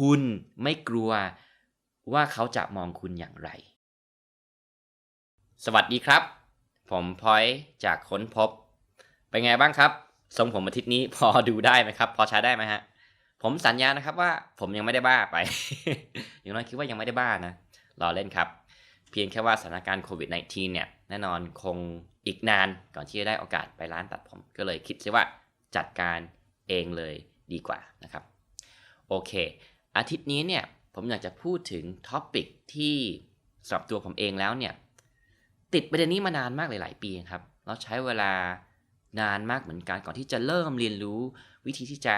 คุณไม่กลัวว่าเขาจะมองคุณอย่างไร สวัสดีครับ ผมพอยจากค้นพบ เป็นไงบ้างครับทรงผมอาทิตย์นี้พอดูได้ไหมครับ พอใช้ได้ไหมฮะ ผมสัญญานะครับว่าผมยังไม่ได้บ้าไป อย่างน้อยคิดว่ายังไม่ได้บ้านะรอเล่นครับ เพียงแค่ว่าสถานการณ์โควิด -19 เนี่ย แน่นอนคงอีกนานก่อนที่จะได้โอกาสไปร้านตัดผม ก็เลยคิดซิว่าจัดการเองเลยดีกว่านะครับ โอเค อาทิตย์นี้เนี่ยผมอยากจะพูดถึงท็อปิกที่สำหรับตัวผมเองแล้วเนี่ยติดประเด็นนี้มานานมากหลาย ๆ ปีครับเราใช้เวลานานมากเหมือนกันก่อนที่จะเริ่มเรียนรู้วิธีที่จะ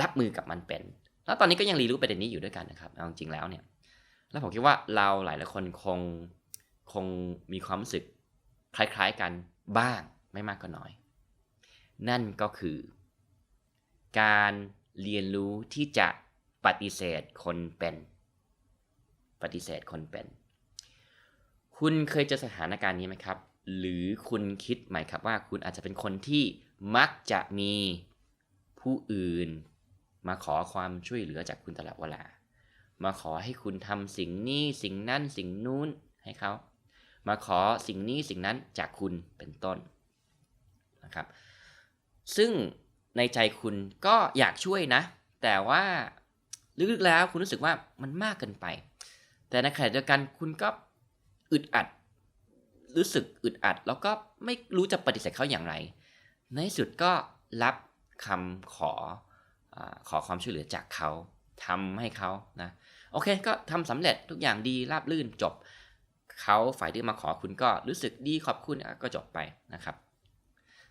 รับมือกับมันเป็น แล้วตอนนี้ก็ยังเรียนรู้ประเด็นนี้อยู่ด้วยกันนะครับเอาจริงๆแล้วเนี่ยแล้วผมคิดว่าเราหลายหลายคนคงคงมีความรู้สึกคล้าย ๆ กันบ้างไม่มากก็น้อย นั่นก็คือ การเรียนรู้ที่จะ ปฏิเสธคนเป็น ปฏิเสธคนเป็น คุณเคยเจอสถานการณ์นี้ไหมครับ หรือคุณคิดไหมครับว่าคุณอาจจะเป็นคนที่มักจะมีผู้อื่น มาขอความช่วยเหลือจากคุณตลอดเวลา มาขอให้คุณทำสิ่งนี้สิ่งนั้นสิ่งนู้นให้เขา มาขอสิ่งนี้สิ่งนั้นจากคุณเป็นต้นนะครับ ซึ่งในใจคุณก็อยากช่วยนะ แต่ว่า ลึกๆแล้วคุณรู้สึกว่ามันมากเกินไป แต่ในขณะเดียวกันคุณก็อึดอัด รู้สึกอึดอัด แล้วก็ไม่รู้จะปฏิเสธเขาอย่างไร ในที่สุดก็รับคำขออขอความช่วยเหลือจากเขาทำให้เขานะโอเคก็ทำสำเร็จทุกอย่างดีราบลื่นจบเขาฝ่ายที่มาขอคุณก็รู้สึกดีขอบคุณก็จบไปนะครับ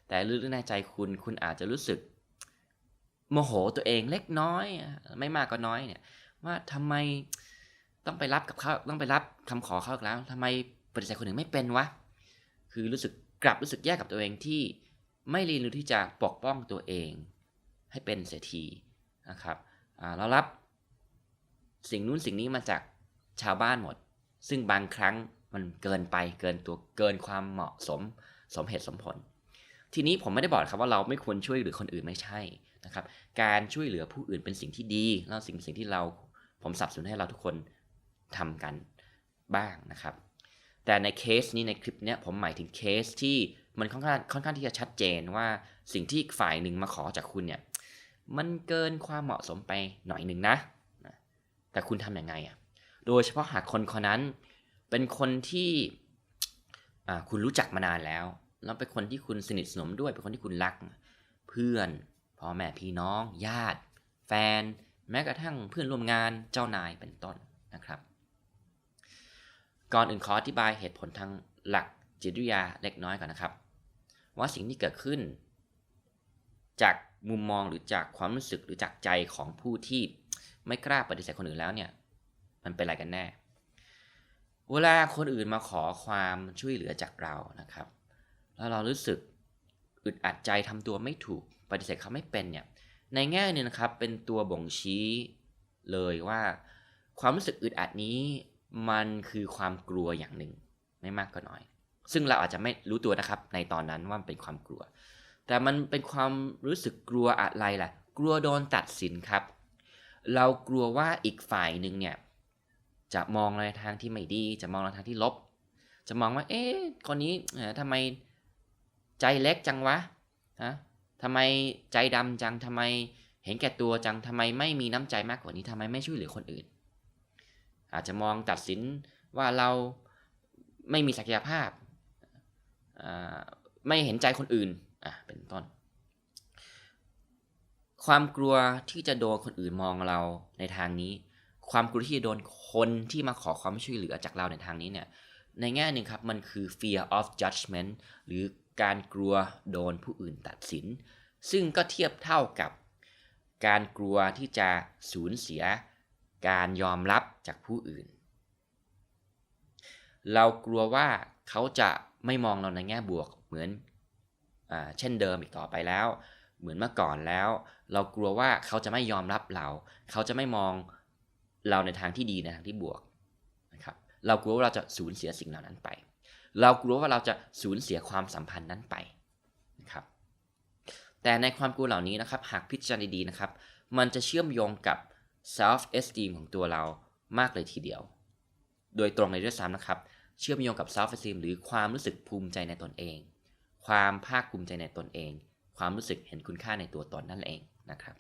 แต่ลึกๆในใจคุณคุณอาจจะรู้สึก โมโหตัวเองเล็กน้อย ไม่มากก็น้อยเนี่ย ว่าทำไมต้องไปรับกับเขาต้องไปรับคำขอเขาแล้วทำไมปฏิเสธคนอื่นไม่เป็นวะคือรู้สึกกลับรู้สึกแย่กับตัวเองที่ไม่เรียนรู้ที่จะปกป้องตัวเอง ให้เป็นเสียทีนะครับเรารับสิ่งนู้นสิ่งนี้มาจากชาวบ้านหมด ซึ่งบางครั้งมันเกินไปเกินตัวเกินความเหมาะสมสมเหตุสมผล ทีนี้ผมไม่ได้บอกครับว่าเราไม่ควรช่วยหลือคนอื่นไม่ใช่ นะครับการช่วยเหลือผู้อื่นเป็นสิ่งที่ดีแล้วสิ่งสิ่งที่เราผมสับสนให้เราทุกคนทำกันบ้างนะครับ แต่ในเคสนี้ในคลิปนี้ผมหมายถึงเคสที่มันค่อนข้างค่อนข้างที่จะชัดเจนว่าสิ่งที่ฝ่ายหนึ่งมาขอจากคุณเนี่ยมันเกินความเหมาะสมไปหน่อยหนึ่งนะ แต่คุณทำยังไงอะ โดยเฉพาะหากคนคนนั้น เป็นคนที่คุณรู้จักมานานแล้ว แล้วเป็นคนที่คุณสนิทสนมด้วย เป็นคนที่คุณรัก เพื่อน พ่อแม่พี่น้อง ญาติ แฟน แม้กระทั่งเพื่อนร่วมงานเจ้านายเป็นต้นนะครับ ก่อนอื่นขออธิบายเหตุผลทางหลักจิตวิทยาเล็กน้อยก่อนนะครับ ว่าสิ่งที่เกิดขึ้น จากมุมมองหรือจากความรู้สึกหรือจากใจของผู้ที่ไม่กล้าปฏิเสธคนอื่นแล้วเนี่ย มันเป็นอะไรกันแน่ เวลาคนอื่นมาขอความช่วยเหลือจากเรานะครับ แล้วเรารู้สึกอึดอัดใจทำตัวไม่ถูก ปฏิเสธเขาไม่เป็นเนี่ยในแง่นึงนะครับเป็นตัวบ่งชี้เลยว่าความรู้สึกอึดอัดนี้มันคือความกลัวอย่างหนึ่งไม่มากก็น้อย ซึ่งเราอาจจะไม่รู้ตัวนะครับในตอนนั้นว่ามันเป็นความกลัว แต่มันเป็นความรู้สึกกลัวอะไรล่ะ กลัวโดนตัดสินครับ เรากลัวว่าอีกฝ่ายหนึ่งเนี่ยจะมองในทางที่ไม่ดี จะมองในทางที่ลบ จะมองว่า เอ๊ะคนนี้ทำไมใจเล็กจังวะฮะ ทำไมใจดำจังทำไมเห็นแก่ตัวจังทำไมไม่มีน้ำใจมากกว่านี้ทำไมไม่ช่วยเหลือคนอื่น อาจจะมองตัดสินว่าเราไม่มีศักยภาพ ไม่เห็นใจคนอื่นอะเป็นต้น ความกลัวที่จะโดนคนอื่นมองเราในทางนี้ ความกลัวที่จะโดนคนที่มาขอความช่วยเหลือจากเราในทางนี้เนี่ยในแง่หนึ่งครับ มันคือ fear of judgment หรือ การกลัวโดนผู้อื่นตัดสิน ซึ่งก็เทียบเท่ากับ การกลัวที่จะสูญเสีย การยอมรับจากผู้อื่น เรากลัวว่าเขาจะไม่มองเราในแง่บวกเหมือนอเช่นเดิมอีกต่อไปแล้ว เหมือนเมื่อก่อนแล้ว เรากลัวว่าเขาจะไม่ยอมรับเรา เขาจะไม่มองเราในทางที่ดีในทางที่บวกนะครับ เรากลัวว่าเราจะสูญเสียสิ่งเหล่านั้นไป เรากลัวว่าเราจะสูญเสียความสัมพันธ์นั้นไปนะครับ แต่ในความกลัวเหล่านี้นะครับ หากพิจารณาดีๆนะครับ มันจะเชื่อมโยงกับ self esteem ของตัวเรามากเลยทีเดียว โดยตรงเลยด้วยซ้ำนะครับ เชื่อมโยงกับ self esteem หรือความรู้สึกภูมิใจในตนเอง ความภาคภูมิใจในตนเอง ความรู้สึกเห็นคุณค่าในตัวตนนั่นเองนะครับ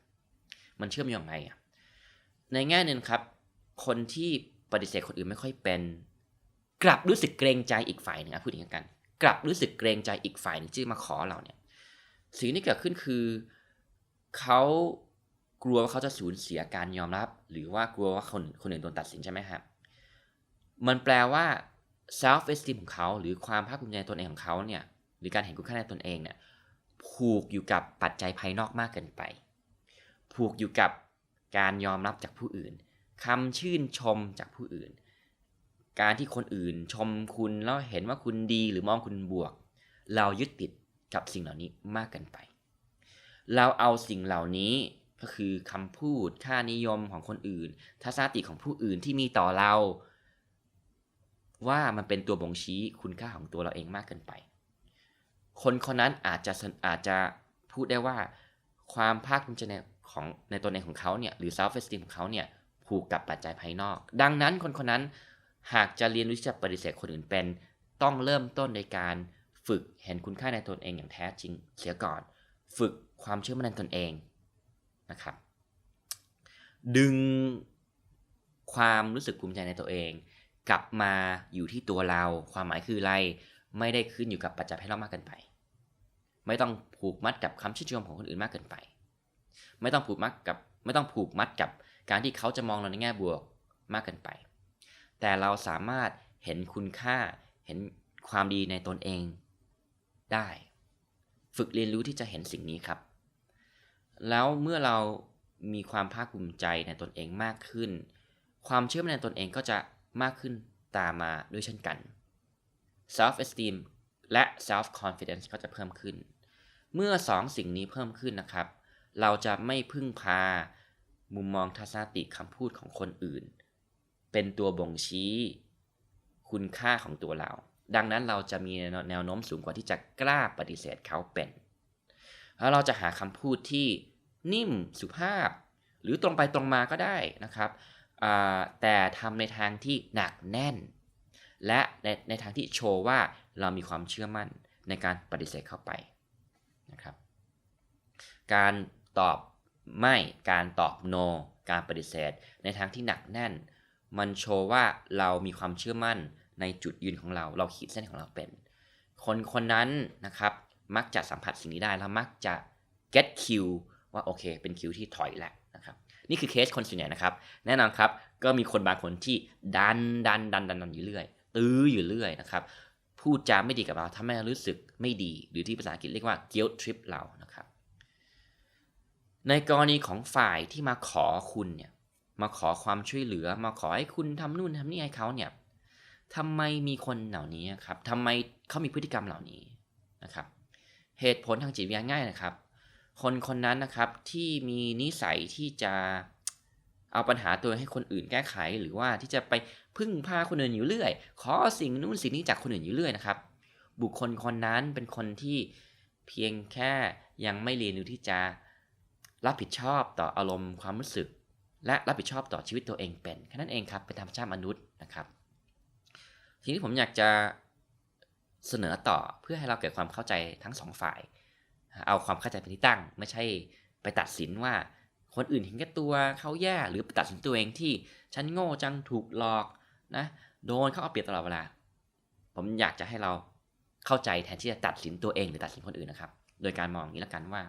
มันเชื่อมโยงไงอะในแง่หนึงครับ คนที่ปฏิเสธคนอื่นไม่ค่อยเป็น กลับรู้สึกเกรงใจอีกฝ่ายหนึ่งพูดอย่างนี้กัน กลับรู้สึกเกรงใจอีกฝ่ายนึงที่มาขอเราเนี่ยสิ่งที่เกิดขึ้นคือเขากลัวว่าเขาจะสูญเสียการยอมรับ หรือว่ากลัวว่าคนคนอื่นโดนตัดสินใช่ไหมครับมันแปลว่า self esteem ของเขาหรือความภาคภูมิใจตนเองของเขาเนี่ยหรือการเห็นคุณค่าในตนเองเนี่ยผูกอยู่กับปัจจัยภายนอกมากเกินไป ผูกอยู่กับการยอมรับจากผู้อื่นคำชื่นชมจากผู้อื่น การที่คนอื่นชมคุณแล้วเห็นว่าคุณดีหรือมองคุณบวก เรายึดติดกับสิ่งเหล่านี้มากเกินไป เราเอาสิ่งเหล่านี้ก็คือคำพูดค่านิยมของคนอื่น ทัศนคติของผู้อื่นที่มีต่อเรา ว่ามันเป็นตัวบ่งชี้คุณค่าของตัวเราเองมากเกินไป คนคนนั้นอาจจะอาจจะพูดได้ว่า ความภาคภูมิใจในของในตัวเองของเขาเนี่ยหรือ self esteem ของเขาเนี่ยผูกกับปัจจัยภายนอก ดังนั้นคนคนนั้น หากจะเรียนรู้ที่จะปฏิเสธคนอื่นเป็น ต้องเริ่มต้นในการฝึกเห็นคุณค่าในตนเองอย่างแท้จริงเสียก่อน ฝึกความเชื่อมั่นในตนเองนะครับ ดึงความรู้สึกภูมิใจในตัวเอง กลับมาอยู่ที่ตัวเรา ความหมายคืออะไร ไม่ได้ขึ้นอยู่กับปัจจัยภายนอกมากเกินไป ไม่ต้องผูกมัดกับคำชื่นชมของคนอื่นมากเกินไป ไม่ต้องผูกมัดกับ ไม่ต้องผูกมัดกับการที่เขาจะมองเราในแง่บวกมากเกินไป แต่เราสามารถเห็นคุณค่าเห็นความดีในตนเองได้ ฝึกเรียนรู้ที่จะเห็นสิ่งนี้ครับ แล้วเมื่อเรามีความภาคภูมิใจในตนเองมากขึ้น ความเชื่อมั่นในตนเองก็จะมากขึ้นตามมาด้วยเช่นกัน self esteem และ self confidence ก็จะเพิ่มขึ้น เมื่อสองสิ่งนี้เพิ่มขึ้นนะครับ เราจะไม่พึ่งพา มุมมองทัศนคติคำพูดของคนอื่น เป็นตัวบ่งชี้คุณค่าของตัวเรา ดังนั้นเราจะมีแนวโน้มสูงกว่าที่จะกล้าปฏิเสธเขาเป็น แล้วเราจะหาคำพูดที่นิ่มสุภาพ หรือตรงไปตรงมาก็ได้นะครับ แต่ทำในทางที่หนักแน่น และในในทางที่โชว์ว่าเรามีความเชื่อมั่นในการปฏิเสธเข้าไปนะครับ การตอบไม่ การตอบ no การปฏิเสธ ในทางที่หนักแน่น มันโชว์ว่าเรามีความเชื่อมั่นในจุดยืนของเรา เราขีดเส้นของเราเป็น คนคนนั้นนะครับมักจะสัมผัสสิ่งนี้ได้แล้วมักจะ get cue ว่าโอเค เป็นคิวที่ถอยแหละนะครับ นี่คือเคสคนส่วนใหญ่นะครับ แน่นอนครับก็มีคนบางคนที่ดันดันดันดันดันอยู่เรื่อย ตื้ออยู่เรื่อยนะครับพูดจาไม่ดีกับเราทำให้เรารู้สึกไม่ดี หรือที่ภาษาอังกฤษเรียกว่า guilt trip เรานะครับ ในกรณีของฝ่ายที่มาขอคุณเนี่ย มาขอความช่วยเหลือ มาขอให้คุณทำนู่นทำนี่ให้เขาเนี่ยทำไมมีคนเหล่านี้ครับทำไมเขามีพฤติกรรมเหล่านี้นะครับ เหตุผลทางจิตวิทยาง่ายนะครับ คนคนนั้นนะครับที่มีนิสัยที่จะเอาปัญหาตัวให้คนอื่นแก้ไข หรือว่าที่จะไปพึ่งพาคนอื่นอยู่เรื่อย ขอสิ่งนู้นสิ่งนี้จากคนอื่นอยู่เรื่อยนะครับ บุคคลคนนั้นเป็นคนที่เพียงแค่ยังไม่เรียนรู้ที่จะรับผิดชอบต่ออารมณ์ความรู้สึก และรับผิดชอบต่อชีวิตตัวเองเป็นแค่นั้นเองครับเป็นธรรมชาติมนุษย์นะครับ ทีนี้ผมอยากจะเสนอต่อเพื่อให้เราเกิดความเข้าใจทั้งสองฝ่าย เอาความเข้าใจเป็นที่ตั้ง ไม่ใช่ไปตัดสินว่าคนอื่นเห็นแก่ตัวเขาแย่หรือไปตัดสินตัวเองที่ฉันโง่จังถูกหลอกนะโดนเขาเอาเปรียบตลอดเวลา ผมอยากจะให้เราเข้าใจแทนที่จะตัดสินตัวเองหรือตัดสินคนอื่นนะครับ โดยการมองอย่างนี้ละกันว่า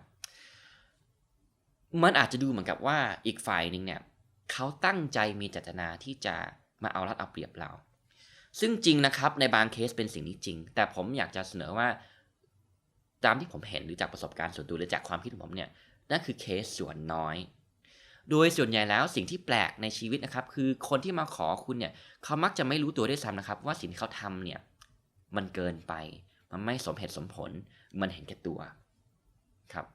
มันอาจจะดูเหมือนกับว่าอีกฝ่ายหนึ่งเนี่ยเขาตั้งใจมีเจตนาที่จะมาเอารัดเอาเปรียบเรา ซึ่งจริงนะครับในบางเคสเป็นสิ่งนี้จริง แต่ผมอยากจะเสนอว่า ตามที่ผมเห็นหรือจากประสบการณ์ส่วนตัวหรือจากความคิดของผมเนี่ยนั่นคือเคสส่วนน้อย โดยส่วนใหญ่แล้วสิ่งที่แปลกในชีวิตนะครับ คือคนที่มาขอคุณเนี่ยเขามักจะไม่รู้ตัวด้วยซ้ำนะครับ ว่าสิ่งที่เขาทำเนี่ยมันเกินไป มันไม่สมเหตุสมผล มันเห็นแก่ตัวครับ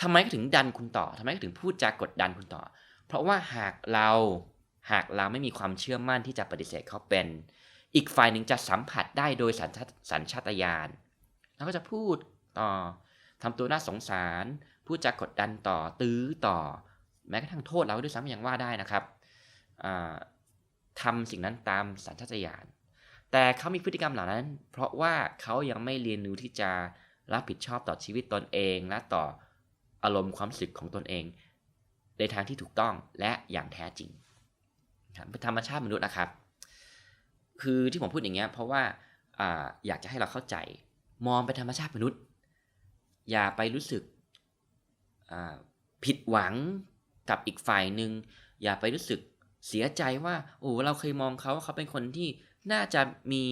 ทำไมถึงดันคุณต่อทำไมถึงพูดจากกดดันคุณต่อ เพราะว่าหากเราหากเราไม่มีความเชื่อมั่นที่จะปฏิเสธเขาเป็น อีกฝ่ายหนึ่งจะสัมผัสได้โดยสัญชาตสัญชาตญาณแล้วก็จะพูดต่อทำตัวน่าสงสาร พูดจากกดดันต่อตื้อต่อ แม้กระทั่งโทษเราด้วยซ้ำยังว่าได้นะครับทำสิ่งนั้นตามสัญชาตญาณแต่เขามีพฤติกรรมเหล่านั้น เพราะว่าเขายังไม่เรียนรู้ที่จะรับผิดชอบต่อชีวิตตนเองและต่อ อารมณ์ความรู้สึกของตนเอง ในทางที่ถูกต้องและอย่างแท้จริงธรรมชาติมนุษย์นะครับ คือที่ผมพูดอย่างเงี้ยเพราะว่าออยากจะให้เราเข้าใจ มองเป็นธรรมชาติมนุษย์ อย่าไปรู้สึกผิดหวังกับอีกฝ่ายหนึ่งอย่าไปรู้สึกเสียใจว่าโอ้เราเคยมองเขาว่าเขาเป็นคนที่น่าจะมี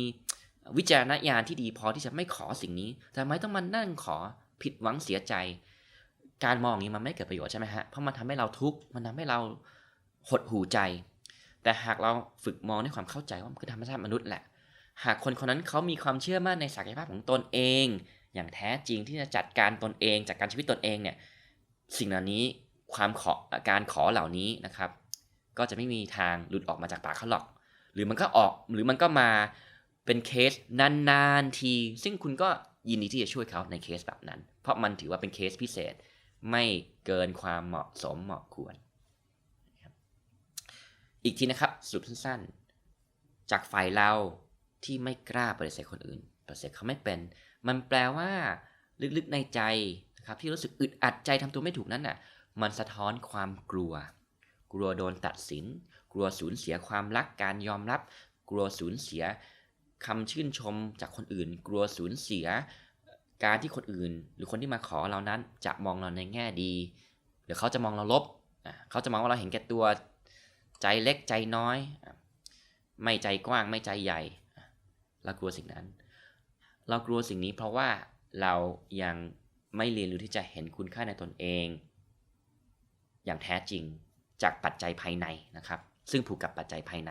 วิจารณญาณที่ดีพอที่จะไม่ขอสิ่งนี้ แต่ไม่ต้องมานั่งขอผิดหวังเสียใจ การมองอย่างนี้มันไม่เกิดประโยชน์ใช่ไหมฮะ เพราะมันทำให้เราทุกข์ มันทำให้เราหดหูใจ แต่หากเราฝึกมองด้วยความเข้าใจว่ามันคือธรรมชาติมนุษย์แหละ หากคนคนนั้นเขามีความเชื่อมั่นในศักยภาพของตนเอง อย่างแท้จริงที่จะจัดการตนเอง จัดการชีวิตตนเองเนี่ย สิ่งเหล่านี้ความขอการขอเหล่านี้นะครับ ก็จะไม่มีทางหลุดออกมาจากปากเขาหรอก หรือมันก็ออก หรือมันก็มาเป็นเคสนานๆที ซึ่งคุณก็ยินดีที่จะช่วยเขาในเคสแบบนั้น เพราะมันถือว่าเป็นเคสพิเศษ ไม่เกินความเหมาะสมเหมาะควร อีกทีนะครับสรุปสั้นๆ จากฝ่ายเราที่ไม่กล้าปฏิเสธคนอื่นปฏิเสธเขาไม่เป็น มันแปลว่าลึกๆในใจนะครับที่รู้สึกอึดอัดใจทำตัวไม่ถูกนั้นน่ะ มันสะท้อนความกลัว กลัวโดนตัดสิน กลัวสูญเสียความรักการยอมรับ กลัวสูญเสียคำชื่นชมจากคนอื่น กลัวสูญเสีย การที่คนอื่น หรือคนที่มาขอเรานั้นจะมองเราในแง่ดี หรือเขาจะมองเราลบเขาจะมองว่าเราเห็นแก่ตัวใจเล็กใจน้อย ไม่ใจกว้างไม่ใจใหญ่ เรากลัวสิ่งนั้น เรากลัวสิ่งนี้เพราะว่าเรายังไม่เรียนรู้ที่จะเห็นคุณค่าในตนเอง อย่างแท้จริงจากปัจจัยภายในนะครับ ซึ่งผูกกับปัจจัยภายใน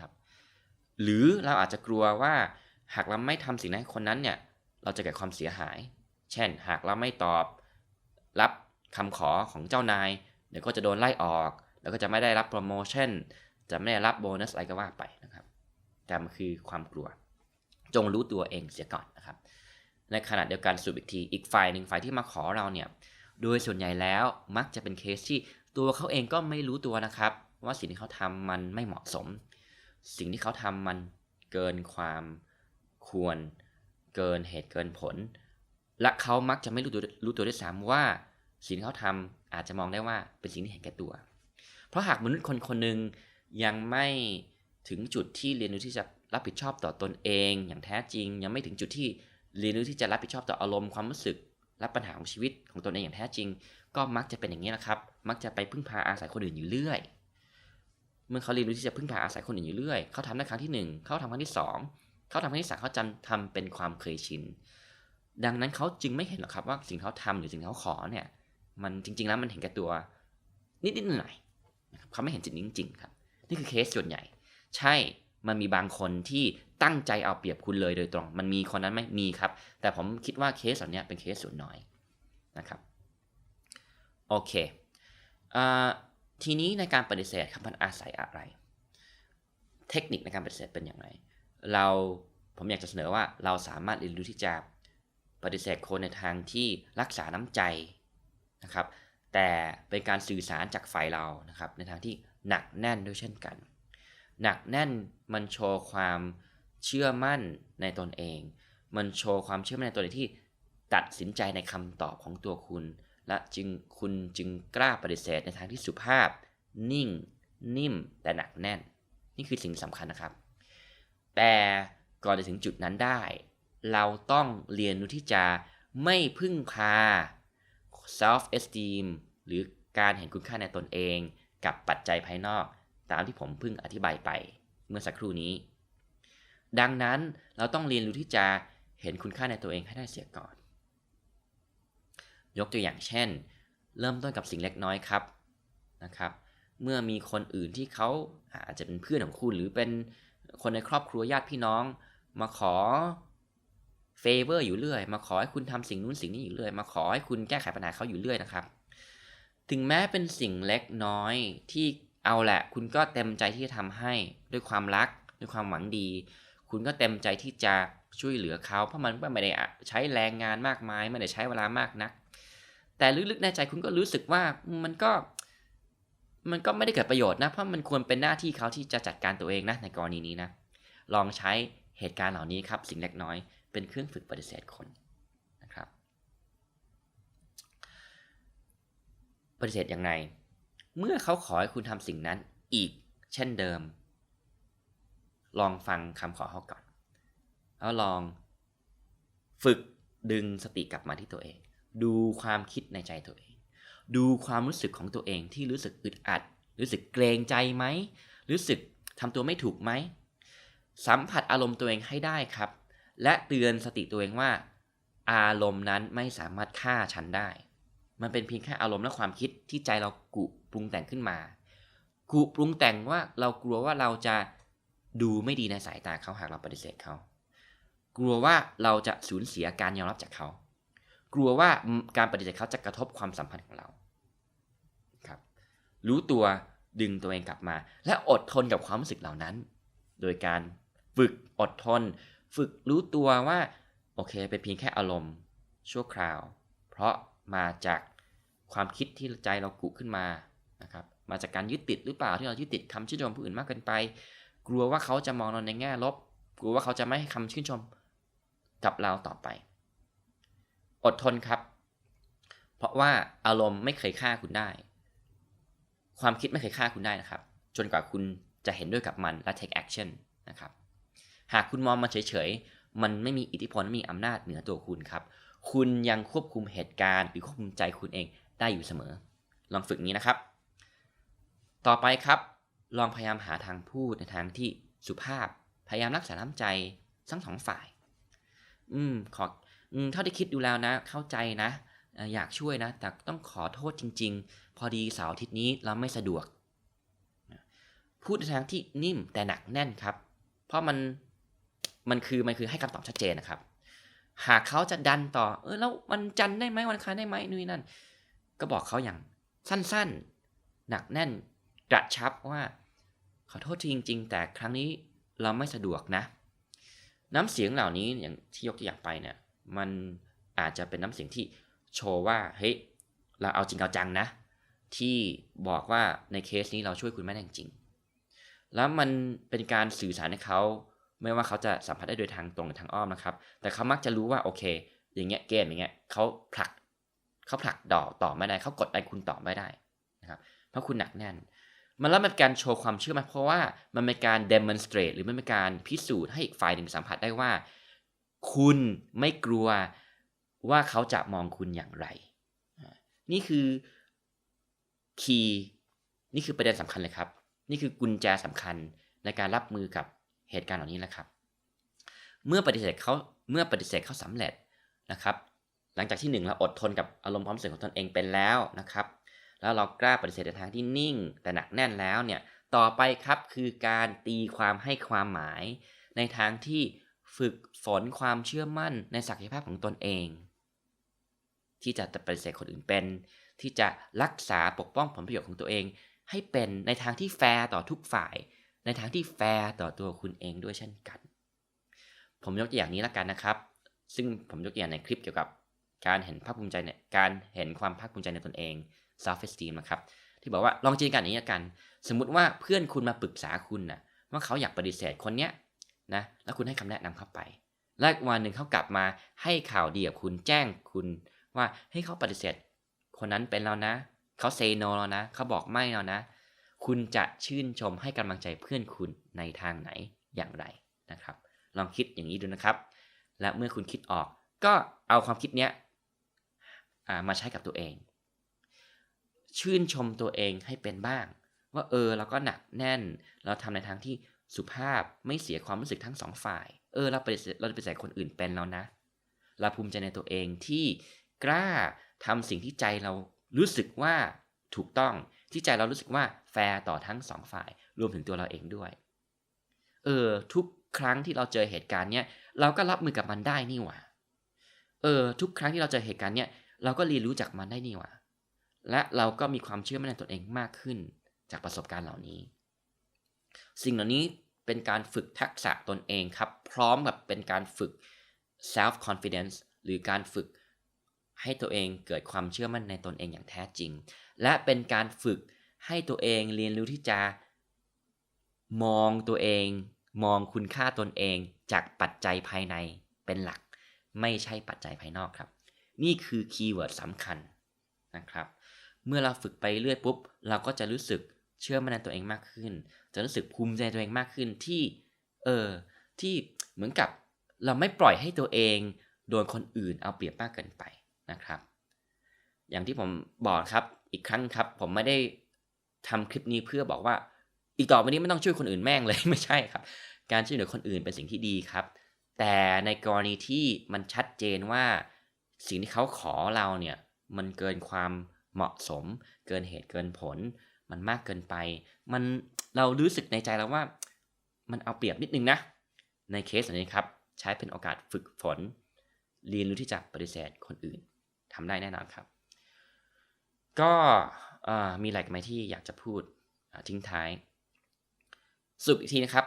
ครับ หรือเราอาจจะกลัวว่าหากเราไม่ทำสิ่งนั้นคนนั้นเนี่ย เราจะเกิดความเสียหาย เช่น หากเราไม่ตอบรับคำขอของเจ้านาย เดี๋ยวก็จะโดนไล่ออก แล้วก็จะไม่ได้รับโปรโมชั่น จะไม่ได้รับโบนัสอะไรก็ว่าไปนะครับ แต่มันคือความกลัว จงรู้ตัวเองเสียก่อนนะครับ ในขณะเดียวกันสุบอีกที อีกฝ่ายหนึ่งฝ่ายที่มาขอเราเนี่ย โดยส่วนใหญ่แล้วมักจะเป็นเคสที่ตัวเขาเองก็ไม่รู้ตัวนะครับ ว่าสิ่งที่เขาทำมันไม่เหมาะสม สิ่งที่เขาทำมันเกินความควร เกินเหตุเกินผล และเขามักจะไม่รู้ตัวรู้ตัวด้วยซ้ำว่าสิ่งที่เขาทำอาจจะมองได้ว่าเป็นสิ่งที่เห็นแก่ตัว เพราะหากมนุษย์คนคนหนึ่งยังไม่ถึงจุดที่เรียนรู้ที่จะรับผิดชอบต่อตนเอง อย่างแท้จริง ยังไม่ถึงจุดที่เรียนรู้ที่จะรับผิดชอบต่ออารมณ์ความรู้สึกและปัญหาของชีวิตของตนเองอย่างแท้จริง ก็มักจะเป็นอย่างนี้นะครับ มักจะไปพึ่งพาอาศัยคนอื่นอยู่เรื่อย เมื่อเขาเรียนรู้ที่จะพึ่งพาอาศัยคนอื่นอยู่เรื่อย เขาทำในครั้งที่ 1 เขาทำครั้งที่ 2 เขาทำครั้งที่สามเขาจำทำเป็นความเคยชิน ดังนั้นเขาจึงไม่เห็นหรอกครับว่าสิ่งเขาทำหรือสิ่งเขาขอเนี่ย มันจริง ๆ แล้วมันเห็นแก่ตัวนิดๆหน่อยๆเขาไม่เห็นจริงจริงครับ นี่คือเคสส่วนใหญ่ ใช่มันมีบางคนที่ตั้งใจเอาเปรียบคุณเลยโดยตรง มันมีคนนั้นไหมมีครับ แต่ผมคิดว่าเคสเหล่านี้เป็นเคสส่วนน้อยนะครับ โอเคทีนี้ในการปฏิเสธครับมันอาศัยอะไร เทคนิคในการปฏิเสธเป็นอย่างไร เราผมอยากจะเสนอว่าเราสามารถเรียนรู้ที่จะปฏิเสธคนในทางที่รักษาน้ำใจนะครับ แต่เป็นการสื่อสารจากฝ่ายเรานะครับ ในทางที่หนักแน่นด้วยเช่นกัน หนักแน่นมันโชว์ความเชื่อมั่นในตนเอง มันโชว์ความเชื่อมั่นในตัวเองที่ตัดสินใจในคำตอบของตัวคุณ และจึงคุณจึงกล้าปฏิเสธในทางที่สุภาพ นิ่ง นิ่มแต่หนักแน่น นี่คือสิ่งสำคัญนะครับ แต่ก่อนจะถึงจุดนั้นได้ เราต้องเรียนรู้ที่จะไม่พึ่งพา self esteem หรือการเห็นคุณค่าในตนเองกับปัจจัยภายนอกตามที่ผมเพิ่งอธิบายไปเมื่อสักครู่นี้ ดังนั้นเราต้องเรียนรู้ที่จะเห็นคุณค่าในตัวเองให้ได้เสียก่อน ยกตัวอย่างเช่น เริ่มต้นกับสิ่งเล็กน้อยครับนะครับ เมื่อมีคนอื่นที่เขาอาจจะเป็นเพื่อนของคุณหรือเป็น คนในครอบครัวญาติพี่น้อง มาขอเฟเวอร์อยู่เรื่อย มาขอให้คุณทำสิ่งนู้นสิ่งนี้อยู่เรื่อย มาขอให้คุณแก้ไขปัญหาเขาอยู่เรื่อยนะครับ ถึงแม้เป็นสิ่งเล็กน้อยที่เอาแหละ คุณก็เต็มใจที่จะทำให้ด้วยความรักด้วยความหวังดี คุณก็เต็มใจที่จะช่วยเหลือเขาเพราะมันไม่ได้ใช้แรงงานมากมายไม่ได้ใช้เวลามากนัก แต่ลึกๆในใจคุณก็รู้สึกว่ามันก็ มันก็ไม่ได้เกิดประโยชน์นะ เพราะมันควรเป็นหน้าที่เขาที่จะจัดการตัวเองนะในกรณีนี้นะ ลองใช้เหตุการณ์เหล่านี้ครับ สิ่งเล็กน้อยเป็นเครื่องฝึกปฏิเสธคนนะครับ ปฏิเสธอยังไงเมื่อเขาขอให้คุณทำสิ่งนั้นอีกเช่นเดิม ลองฟังคำขอเขาก่อน แล้วลองฝึกดึงสติกลับมาที่ตัวเอง ดูความคิดในใจตัวเอง ดูความรู้สึกของตัวเองที่รู้สึกอึดอัด รู้สึกเกรงใจไหม รู้สึกทำตัวไม่ถูกไหม สัมผัสอารมณ์ตัวเองให้ได้ครับ และเตือนสติตัวเองว่า อารมณ์นั้นไม่สามารถฆ่าฉันได้ มันเป็นเพียงแค่อารมณ์และความคิดที่ใจเรากุปรุงแต่งขึ้นมา กุปรุงแต่งว่าเรากลัวว่าเราจะดูไม่ดีในสายตาเขาหากเราปฏิเสธเขา กลัวว่าเราจะสูญเสียการยอมรับจากเขา กลัวว่าการปฏิเสธเขาจะกระทบความสัมพันธ์ของเราครับรู้ตัวดึงตัวเองกลับมา และอดทนกับความรู้สึกเหล่านั้น โดยการฝึกอดทน ฝึกรู้ตัวว่าโอเคเป็นเพียงแค่อารมณ์ ชั่วคราว เพราะมาจากความคิดที่ใจเรากุขึ้นมานะครับมาจากการยึดติดหรือเปล่าที่เรายึดติดคำชื่นชมผู้อื่นมากเกินไป กลัวว่าเขาจะมองเราในแง่ลบ กลัวว่าเขาจะไม่ให้คำชื่นชมกับเราต่อไป อดทนครับ เพราะว่าอารมณ์ไม่เคยฆ่าคุณได้ ความคิดไม่เคยฆ่าคุณได้นะครับ จนกว่าคุณจะเห็นด้วยกับมันและ take action นะครับ หากคุณมองมันเฉยๆ มันไม่มีอิทธิพลไม่มีอำนาจเหนือตัวคุณครับ คุณยังควบคุมเหตุการณ์ หรือควบคุมใจคุณเองได้อยู่เสมอ ลองฝึกนี้นะครับ ต่อไปครับ ลองพยายามหาทางพูดในทางที่สุภาพ พยายามรักษาน้ำใจทั้งสองฝ่าย อืม ขอ อืมเท่าที่คิดดูแล้วนะ เข้าใจนะ อยากช่วยนะ แต่ต้องขอโทษจริง ๆ พอดีเสาร์อาทิตย์นี้เราไม่สะดวก พูดในทางที่นิ่มแต่หนักแน่นครับ เพราะมันมันคือมันคือให้คำตอบชัดเจนนะครับ หากเขาจะดันต่อ เออแล้ววันจันทร์ได้ไหมวันคารได้ไหมนู่นนั่น ก็บอกเขาอย่างสั้นๆ หนักแน่นกระชับว่า ขอโทษทีจริง ๆ แต่ครั้งนี้เราไม่สะดวกนะ น้ำเสียงเหล่านี้อย่างที่ยกตัวอย่างไปเนี่ย มันอาจจะเป็นน้ำเสียงที่โชว์ว่าเฮ้ยเราเอาจริงเอาจังนะ ที่บอกว่าในเคสนี้เราช่วยคุณไม่ได้จริง แล้วมันเป็นการสื่อสารให้เขาไม่ว่าเขาจะสัมผัสได้โดยทางตรงหรือทางอ้อมนะครับ แต่เขามักจะรู้ว่าโอเค อย่างเงี้ยเกมอย่างเงี้ยเขาผลักเขาผลักดอกต่อไม่ได้เขากดดันคุณต่อไม่ได้นะครับเพราะคุณหนักแน่น มันแล้วมันเป็นการโชว์ความเชื่อมันเพราะว่ามันเป็นการ demonstrate หรือมันเป็นการพิสูจน์ให้อีกฝ่ายหนึ่งสัมผัสได้ว่า คุณไม่กลัวว่าเขาจะมองคุณอย่างไร นี่คือคีย์นี่คือประเด็นสำคัญเลยครับ นี่คือกุญแจสำคัญในการรับมือกับเหตุการณ์เหล่านี้แหละครับ เมื่อปฏิเสธเขาเมื่อปฏิเสธเขาสำเร็จนะครับ หลังจากที่หนึ่งเราอดทนกับอารมณ์ความรู้สึกของตนเองเป็นแล้วนะครับ แล้วเรากล้าปฏิเสธในทางที่นิ่ง แต่หนักแน่นแล้วเนี่ยต่อไปครับคือการตีความให้ความหมายในทางที่ ฝึกฝนความเชื่อมั่นในศักยภาพของตนเอง ที่จะปฏิเสธคนอื่นเป็น ที่จะรักษาปกป้องผลประโยชน์ของตัวเอง ให้เป็นในทางที่แฟร์ต่อทุกฝ่าย ในทางที่แฟร์ต่อตัวคุณเองด้วยเช่นกัน ผมยกตัวอย่างนี้ละกันนะครับ ซึ่งผมยกตัวอย่างในคลิปเกี่ยวกับการเห็นภาคภูมิใจเนี่ยการเห็นความภาคภูมิใจในตนเอง self esteem นะครับ ที่บอกว่าลองจินตนาการอย่างนี้กัน สมมุติว่าเพื่อนคุณมาปรึกษาคุณนะว่าเขาอยากปฏิเสธคนเนี้ย นะแล้วคุณให้คำแนะนำเข้าไป และวันหนึ่งเขากลับมาให้ข่าวดีกับคุณแจ้งคุณว่าให้เขาปฏิเสธ คนนั้นเป็นแล้วนะเขาเซโนแล้วนะเขาบอกไม่แล้วนะ คุณจะชื่นชมให้กำลังใจเพื่อนคุณในทางไหนอย่างไรนะครับ ลองคิดอย่างนี้ดูนะครับ และเมื่อคุณคิดออก ก็เอาความคิดเนี้ยมาใช้กับตัวเอง ชื่นชมตัวเองให้เป็นบ้าง ว่าเออเราก็หนักแน่น เราทำในทางที่ สุภาพไม่เสียความรู้สึกทั้งสองฝ่าย เออเราไปเราไปใส่คนอื่นเป็นแล้วนะ เราภูมิใจในตัวเองที่กล้าทำสิ่งที่ใจเรารู้สึกว่าถูกต้องที่ใจเรารู้สึกว่าแฟร์ต่อทั้งสองฝ่าย รวมถึงตัวเราเองด้วย เออ ทุกครั้งที่เราเจอเหตุการณ์เนี้ยเราก็รับมือกับมันได้นี่หว่า เออ ทุกครั้งที่เราเจอเหตุการณ์เนี้ยเราก็เรียนรู้จากมันได้นี่หว่า และเราก็มีความเชื่อมั่นในตนเองมากขึ้นจากประสบการณ์เหล่านี้ สิ่งเหล่านี้ เป็นการฝึกทักษะตนเองครับ พร้อมกับเป็นการฝึก self confidence หรือการฝึกให้ตัวเองเกิดความเชื่อมั่นในตนเองอย่างแท้จริง และเป็นการฝึกให้ตัวเองเรียนรู้ที่จะ มองตัวเอง มองคุณค่าตนเองจากปัจจัยภายในเป็นหลัก ไม่ใช่ปัจจัยภายนอกครับ นี่คือคีย์เวิร์ดสำคัญนะครับ เมื่อเราฝึกไปเรื่อยปุ๊บ เราก็จะรู้สึกเชื่อมั่นในตัวเองมากขึ้น จะรู้สึกภูมิใจตัวเองมากขึ้นที่เออที่เหมือนกับเราไม่ปล่อยให้ตัวเองโดนคนอื่นเอาเปรียบมากเกินไปนะครับ อย่างที่ผมบอกครับอีกครั้งครับ ผมไม่ได้ทำคลิปนี้เพื่อบอกว่า อีกต่อไปนี้ไม่ต้องช่วยคนอื่นแม่งเลยไม่ใช่ครับ การช่วยเหลือคนอื่นเป็นสิ่งที่ดีครับ แต่ในกรณีที่มันชัดเจนว่า สิ่งที่เขาขอเราเนี่ยมันเกินความเหมาะสม เกินเหตุเกินผล มันมากเกินไป มันเรารู้สึกในใจแล้วว่า มันเอาเปรียบนิดนึงนะ ในเคสนี้ครับ ใช้เป็นโอกาสฝึกฝน เรียนรู้ที่จะปฏิเสธคนอื่นทำได้แน่นอนครับ ก็มีอะไรไหมที่อยากจะพูดทิ้งท้ายสรุปอีกทีนะครับ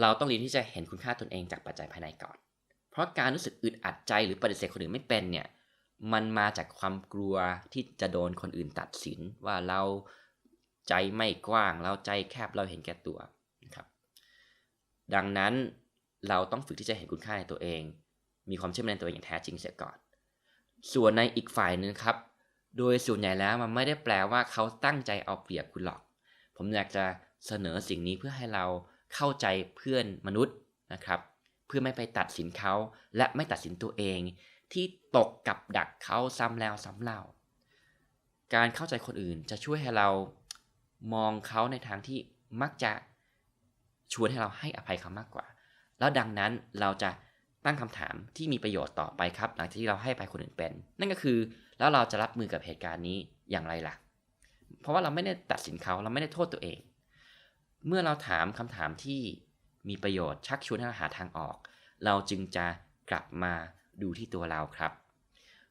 เราต้องเรียนที่จะเห็นคุณค่าตนเองจากปัจจัยภายในก่อน เพราะการรู้สึกอึดอัดใจหรือปฏิเสธคนอื่นไม่เป็นเนี่ย มันมาจากความกลัวที่จะโดนคนอื่นตัดสินว่าเราใจไม่กว้าง เราใจแคบเราเห็นแก่ตัวนะครับ ดังนั้นเราต้องฝึกที่จะเห็นคุณค่าในตัวเอง มีความเชื่อมั่นในตัวเองอย่างแท้จริงเสียก่อน ส่วนในอีกฝ่ายนึงครับ โดยส่วนใหญ่แล้วมันไม่ได้แปลว่าเขาตั้งใจเอาเปรียบคุณหรอก ผมอยากจะเสนอสิ่งนี้เพื่อให้เราเข้าใจเพื่อนมนุษย์นะครับ เพื่อไม่ไปตัดสินเขาและไม่ตัดสินตัวเอง ที่ตกกับดักเขาซ้ำแล้วซ้ำเล่า การเข้าใจคนอื่นจะช่วยให้เรามองเขาในทางที่มักจะชวนให้เราให้อภัยเขามากกว่า แล้วดังนั้นเราจะตั้งคำถามที่มีประโยชน์ต่อไปครับ หลังจากที่เราให้อภัยคนอื่นเป็น นั่นก็คือแล้วเราจะรับมือกับเหตุการณ์นี้อย่างไรล่ะ เพราะว่าเราไม่ได้ตัดสินเขาเราไม่ได้โทษตัวเอง เมื่อเราถามคำถามที่มีประโยชน์ชักชวนให้เราหาทางออก เราจึงจะกลับมา ดูที่ตัวเราครับ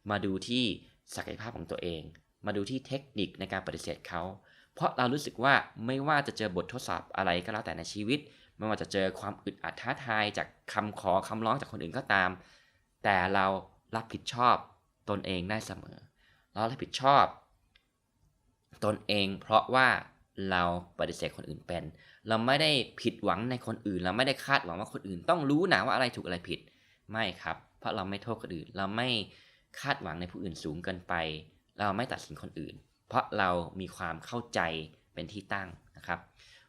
มาดูที่ศักยภาพของตัวเอง มาดูที่เทคนิคในการปฏิเสธเขา เพราะเรารู้สึกว่าไม่ว่าจะเจอบททดสอบอะไรก็แล้วแต่ในชีวิต ไม่ว่าจะเจอความอึดอัดท้าทายจากคำขอคำร้องจากคนอื่นก็ตาม แต่เรารับผิดชอบตนเองได้เสมอ เรารับผิดชอบ ตนเองเพราะว่าเราปฏิเสธคนอื่นเป็น เราไม่ได้ผิดหวังในคนอื่น เราไม่ได้คาดหวังว่าคนอื่นต้องรู้นะว่าอะไรถูกอะไรผิด ไม่ครับ ราะเราไม่โทษคนอื่น เราไม่คาดหวังในผู้อื่นสูงเกินไป เราไม่ตัดสินคนอื่น เพราะเรามีความเข้าใจเป็นที่ตั้งนะครับ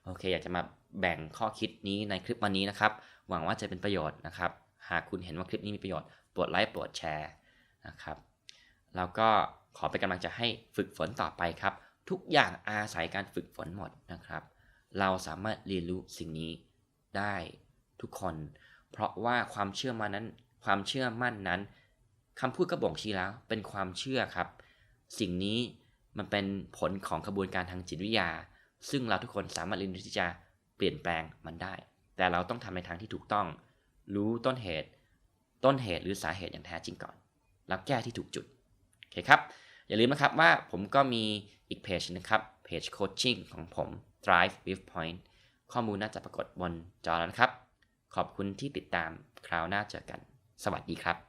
โอเค อยากจะมาแบ่งข้อคิดนี้ในคลิปวันนี้นะครับ หวังว่าจะเป็นประโยชน์นะครับ หากคุณเห็นว่าคลิปนี้มีประโยชน์โปรดไลค์โปรดแชร์นะครับแล้วก็ขอเป็นกำลังใจให้ฝึกฝนต่อไปครับ ทุกอย่างอาศัยการฝึกฝนหมดนะครับ เราสามารถเรียนรู้สิ่งนี้ได้ทุกคน เพราะว่าความเชื่อมั่นนั้น ความเชื่อมั่นนั้นคำพูดก็บ่งชี้แล้วเป็นความเชื่อครับ สิ่งนี้มันเป็นผลของกระบวนการทางจิตวิทยา ซึ่งเราทุกคนสามารถเรียนรู้ที่จะเปลี่ยนแปลงมันได้ แต่เราต้องทำในทางที่ถูกต้อง รู้ต้นเหตุ ต้นเหตุหรือสาเหตุอย่างแท้จริงก่อน แล้วแก้ที่ถูกจุดโอเคครับอย่าลืมนะครับว่าผมก็มีอีกเพจนะครับเพจโคชชิ่งของผม Drive with Point ข้อมูลน่าจะปรากฏบนจอแล้วนะครับ ขอบคุณที่ติดตามคราวหน้าเจอกัน สวัสดีครับ